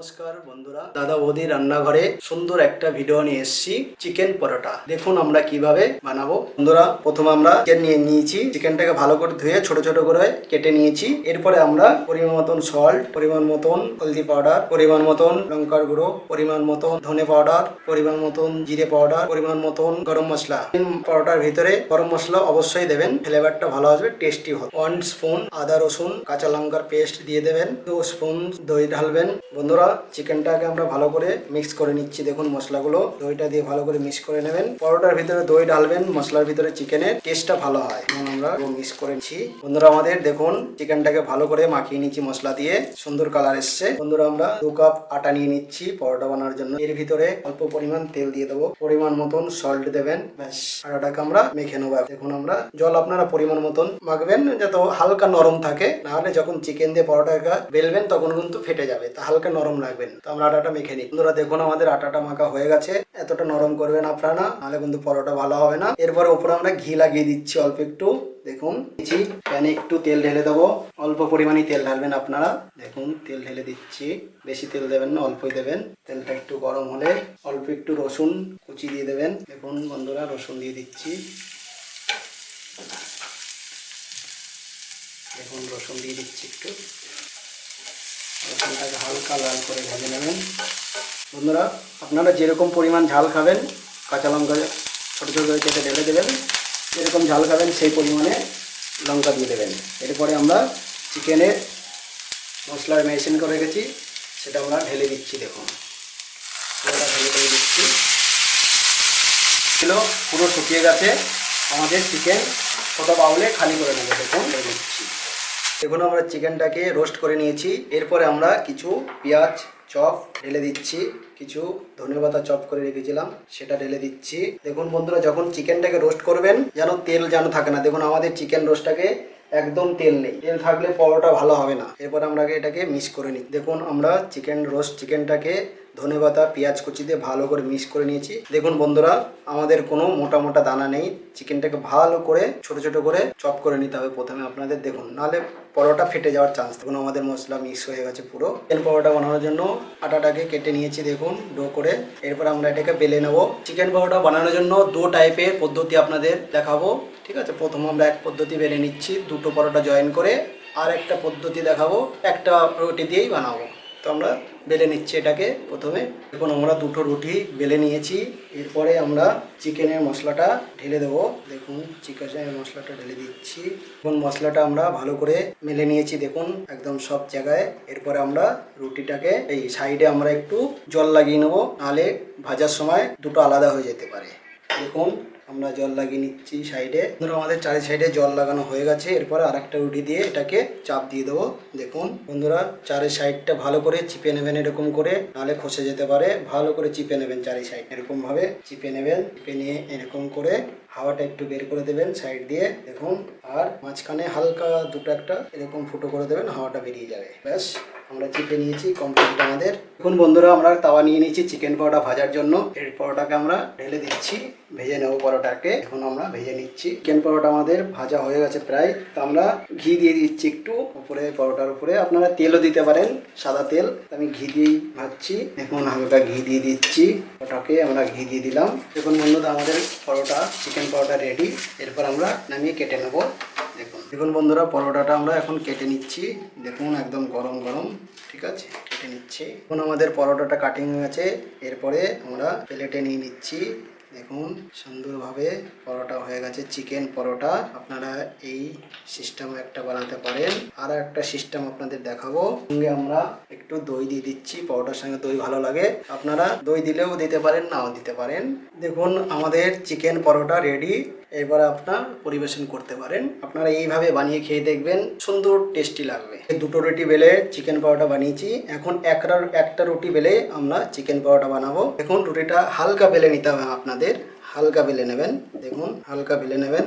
নমস্কার বন্ধুরা। দাদা বৌদি রান্নাঘরে সুন্দর একটা ভিডিও নিয়ে এসেছি চিকেন পরোটা। দেখুন আমরা কীভাবে বানাবো। বন্ধুরা, প্রথমে আমরা চিকেন নিয়ে নিয়েছি। চিকেনটাকে ভালো করে ধুয়ে ছোট ছোট করে কেটে নিয়েছি। এরপরে আমরা পরিমাণ মতন সল্ট পরিমাণ মতন হলদি পাউডার পরিমাণ মতন লঙ্কার গুঁড়ো, পরিমাণ মতন ধনে পাউডার পরিমাণ মতন জিরে পাউডার পরিমাণ মতন গরম মশলা। পরোটার ভিতরে গরম মশলা অবশ্যই দেবেন। ফ্লেভারটা ভালো আসবে টেস্টি হবে। ওয়ান স্পুন আদা রসুন, কাঁচা লঙ্কার পেস্ট দিয়ে দেবেন। দু স্পুন দই ঢালবেন। বন্ধুরা চিকেনটাকে আমরা ভালো করে মিক্স করে নিচ্ছি। দেখুন মশলাগুলো, দইটা দিয়ে ভালো করে মিক্স করে নেবেন। পরোটার ভিতরে দই ঢালবেন, মশলার ভিতরে চিকেনের টেস্টটা ভালো হয়। এবং আমরা মিক্স করে নিচ্ছি। বন্ধুরা, আমাদের দেখুন চিকেনটাকে ভালো করে মাখিয়ে নিচ্ছি মশলা দিয়ে। সুন্দর কালার এসছে। বন্ধুরা, আমরা দু কাপ আটা নিয়ে নিচ্ছি পরোটা বানানোর জন্য। এর ভিতরে অল্প পরিমাণ তেল দিয়ে দেবো। পরিমাণ মতন সল্ট দেবেন। ব্যাস, আটাটাকে আমরা মেখে নেব দেখুন আমরা জল আপনারা পরিমাণ মতন মাখবেন, যাতে হালকা নরম থাকে। নাহলে যখন চিকেন দিয়ে পরোটাটা বেলবেন, তখন কিন্তু ফেটে যাবে। তা হালকা নরম রাখবেন। তো আমরা আটাটা মেখে নিই। বন্ধুরা, দেখুন আমাদের আটাটা মাখা হয়ে গেছে। এতটা নরম করবেন আপনারা, নাহলে কিন্তু পরোটা ভালো হবে না। এরপরে উপরে আমরা ঘি লাগিয়ে দিচ্ছি অল্প একটু। দেখুন, দিচ্ছি। প্যানে একটু তেল ঢেলে দেবো। অল্প পরিমাণে তেল ঢালবেন আপনারা। দেখুন, তেল ঢেলে দিচ্ছি। বেশি তেল দেবেন না, অল্পই দেবেন। তেলটা একটু গরম হলে অল্প একটু রসুন কুচি দিয়ে দেবেন। দেখুন বন্ধুরা, রসুন দিয়ে দিচ্ছি। দেখুন, রসুন দিয়ে দিচ্ছি একটু। রসুনটাকে হালকা লাল করে ভেজে নেবেন। বন্ধুরা, আপনারা যেরকম পরিমাণ ঝাল খাবেন, কাঁচা লঙ্কা ছোটো ছোটো করে কেটে ঢেলে দেবেন, যেরকম ঝাল খাবেন সেই পরিমাণে লঙ্কা দিয়ে দেবেন। এরপরে আমরা চিকেনের মশলার মেশিন করে রেখেছি, সেটা আমরা ঢেলে দিচ্ছি, দেখুন। পুরোটা ঢেলে ঢেলে দিচ্ছি। ছিল, পুরো শুকিয়ে গেছে। আমাদের চিকেন ছোটো বাউলে খালি করে নেব, দেখুন। দিচ্ছি। দেখুন, আমরা চিকেনটাকে রোস্ট করে নিয়েছি। এরপরে আমরা কিছু পেঁয়াজ চপ ঢেলে দিচ্ছি। কিছু ধনেপাতা চপ করে রেখেছিলাম, সেটা ঢেলে দিচ্ছি। দেখুন বন্ধুরা, যখন চিকেনটাকে রোস্ট করবেন, যেন তেল যেন থাকে না। দেখুন, আমাদের চিকেন রোস্টটাকে একদম তেল নেই। তেল থাকলে পরোটা ভালো হবে না। এরপর আমরা এটাকে মিক্স করে নিই। দেখুন, আমরা চিকেন রোস্ট, চিকেনটাকে ধনেপাতা, পেঁয়াজ কুচি দিয়ে ভালো করে মিক্স করে নিয়েছি। দেখুন বন্ধুরা, আমাদের কোনো মোটা মোটা দানা নেই। চিকেনটাকে ভালো করে, ছোট ছোট করে চপ করে নিতে হবে প্রথমে আপনাদের। দেখুন, নাহলে পরোটা ফেটে যাওয়ার চান্স দেখুন, আমাদের মশলা মিক্স হয়ে গেছে পুরো। চিকেন পরোটা বানানোর জন্য আটাটাকে কেটে নিয়েছি, দেখুন, ডো করে। এরপর আমরা এটাকে বেলে নেব। চিকেন পরোটা বানানোর জন্য দু টাইপের পদ্ধতি আপনাদের দেখাবো। ঠিক আছে? প্রথম আমরা এক পদ্ধতি বেলে নিচ্ছি, দুটো পরোটা জয়েন করে। আর একটা পদ্ধতি দেখাবো, একটা রুটি দিয়েই বানাবো। তো আমরা বেলে নিচ্ছি এটাকে প্রথমে। এখন আমরা দুটো রুটি বেলে নিয়েছি। এরপরে আমরা চিকেনের মশলাটা ঢেলে দেবো। দেখুন, চিকেনের মশলাটা ঢেলে দিচ্ছি। এখন মশলাটা আমরা ভালো করে মেলে নিয়েছি, দেখুন, একদম সব জায়গায়। এরপরে আমরা রুটিটাকে এই সাইডে আমরা একটু জল লাগিয়ে নেব। নাহলে ভাজার সময় দুটো আলাদা হয়ে যেতে পারে। দেখুন আমরা জল লাগিয়ে নিচ্ছি সাইডে। ধরো আমাদের চারি সাইডে জল লাগানো হয়ে গেছে, এরপরে আরেকটা রুটি দিয়ে এটাকে চাপ দিয়ে দেবো। দেখুন, বন্ধুরা, চারি সাইডটা ভালো করে চিপে নেবেন এরকম করে, নাহলে খসে যেতে পারে। ভালো করে চিপে নেবেন চারি সাইড। এরকম ভাবে চিপে নেবেন, চিপে নিয়ে এরকম করে হাওয়াটা একটু বের করে দেবেন সাইড দিয়ে। দেখুন, আর মাঝখানে হালকা দুটো একটা এরকম ফুটো করে দেবেন, হাওয়াটা বেরিয়ে যাবে। ব্যাস। আমরা চিপে নিয়েছি কমপ্লিট আমাদের। এখন বন্ধুরা, আমরা তাওয়া নিয়ে নিয়েছি চিকেন পরোটা ভাজার জন্য। এর পরোটাকে আমরা ঢেলে দিচ্ছি, ভেজে নেব পরোটাকে। এখন আমরা ভেজে নিচ্ছি। চিকেন পরোটা আমাদের ভাজা হয়ে গেছে প্রায়। তো আমরা ঘি দিয়ে দিচ্ছি একটু উপরে, পরোটার উপরে। আপনারা তেলও দিতে পারেন, সাদা তেল। আমি ঘি দিয়েই ভাজছি। এখন হালকা ঘি দিয়ে দিচ্ছি। ওটাকে আমরা ঘি দিয়ে দিলাম। দেখুন বন্ধুরা, আমাদের পরোটা চিকেন পরোটা রেডি এরপর আমরা নামিয়ে কেটে নেব। দেখুন। দেখুন বন্ধুরা, পরোটাটা আমরা এখন কেটে নিচ্ছি। দেখুন, একদম গরম গরম। ঠিক আছে? কেটে নিচ্ছি। এখন আমাদের পরোটাটা কাটিং হয়ে গেছে। এরপরে আমরা প্লেটে নিয়ে নিচ্ছি। দেখুন, সুন্দরভাবে পরোটা হয়ে গেছে, চিকেন পরোটা। আপনারা এই সিস্টেম একটা বানাতে পারেন। আর একটা সিস্টেম আপনাদের দেখাবো। সঙ্গে আমরা একটু দই দিয়ে দিচ্ছি। পরোটার সঙ্গে দই ভালো লাগে। আপনারা দই দিলেও দিতে পারেন, নাও দিতে পারেন। দেখুন, আমাদের চিকেন পরোটা রেডি এবার আপনার পরিবেশন করতে পারেন। আপনারা এইভাবে বানিয়ে খেয়ে দেখবেন, সুন্দর টেস্টি লাগবে। দুটো রুটি বেলে চিকেন পরোটা বানিয়েছি। এখন একটা একটা রুটি বেলে আমরা চিকেন পরোটা বানাবো। এখন রুটিটা হালকা বেলে নিতে হবে আপনাদের। হালকা বেলে নেবেন। দেখুন, হালকা বেলে নেবেন।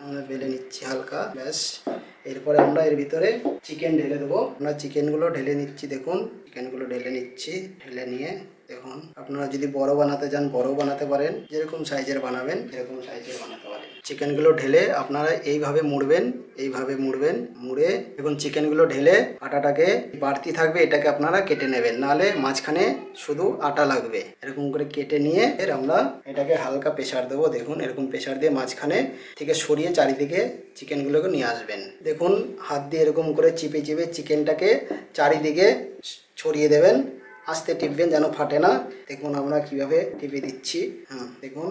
আমরা বেলে নিচ্ছি হালকা, ব্যাস। এরপরে আমরা এর ভিতরে চিকেন ঢেলে দেবো। আমরা চিকেনগুলো ঢেলে নিচ্ছি, দেখুন। চিকেনগুলো ঢেলে নিচ্ছি। ঢেলে নিয়ে দেখুন, আপনারা যদি বড় বানাতে চান বড় বানাতে পারেন। যেরকম সাইজের বানাবেন, সেরকম সাইজের বানাতে পারেন। চিকেনগুলো ঢেলে আপনারা এইভাবে মুড়বেন এইভাবে মুড়বেন, মুড়ে এবং চিকেনগুলো ঢেলে আটাটাকে বাড়তি থাকবে, এটাকে আপনারা কেটে নেবেন। নাহলে মাঝখানে শুধু আটা লাগবে। এরকম করে কেটে নিয়ে এর আমরা এটাকে হালকা প্রেশার দেবো। দেখুন, এরকম প্রেশার দিয়ে মাঝখানে থেকে সরিয়ে চারিদিকে চিকেনগুলোকে নিয়ে আসবেন। দেখুন, হাত দিয়ে এরকম করে চিপে চিপে চিকেনটাকে চারিদিকে ছড়িয়ে দেবেন। আস্তে টিপবেন যেন ফাটে না। দেখুন আমরা কীভাবে টিপে দিচ্ছি। হ্যাঁ দেখুন,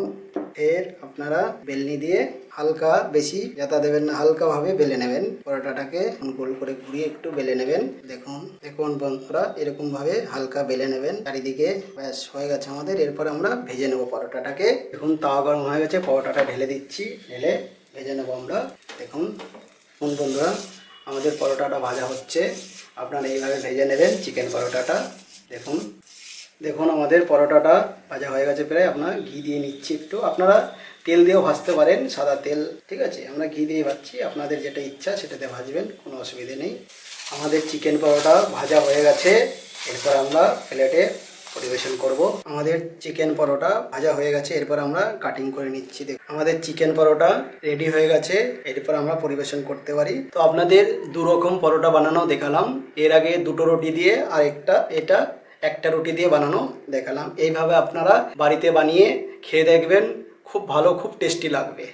এর আপনারা বেলনি দিয়ে হালকা বেশি যাতা দেবেন না, হালকাভাবে বেলে নেবেন। পরোটাটাকে গোল করে ঘুরিয়ে একটু বেলে নেবেন। দেখুন দেখুন বন্ধুরা এরকম ভাবে হালকা বেলে নেবেন। চারিদিকে ব্যাস হয়ে গেছে আমাদের। এরপর আমরা ভেজে নেব পরোটাটাকে। দেখুন, তাওয়া গরম হয়ে গেছে, পরোটাটা ঢেলে দিচ্ছি। ঢেলে ভেজে নেব আমরা। দেখুন দেখুন বন্ধুরা, আমাদের পরোটাটা ভাজা হচ্ছে। আপনারা এইভাবে ভেজে নেবেন, চিকেন পরোটাটা। দেখুন। দেখুন, আমাদের পরোটাটা ভাজা হয়ে গেছে প্রায়। আপনার ঘি দিয়ে নিচ্ছি একটু। আপনারা তেল দিয়েও ভাজতে পারেন, সাদা তেল, ঠিক আছে? আমরা ঘি দিয়ে ভাজছি। আপনাদের যেটা ইচ্ছা সেটাতে ভাজবেন, কোনো অসুবিধে নেই। আমাদের চিকেন পরোটা ভাজা হয়ে গেছে। এরপর আমরা প্লেটে পরিবেশন করব। আমাদের চিকেন পরোটা ভাজা হয়ে গেছে, এরপর আমরা কাটিং করে নিচ্ছি। আমাদের চিকেন পরোটা রেডি হয়ে গেছে, এরপর আমরা পরিবেশন করতে পারি। তো আপনাদের দু রকম পরোটা বানানো দেখালাম। এর আগে দুটো রুটি দিয়ে আর একটা, এটা একটা রুটি দিয়ে বানানো দেখালাম। এইভাবে আপনারা বাড়িতে বানিয়ে খেয়ে দেখবেন, খুব ভালো, খুব টেস্টি লাগবে।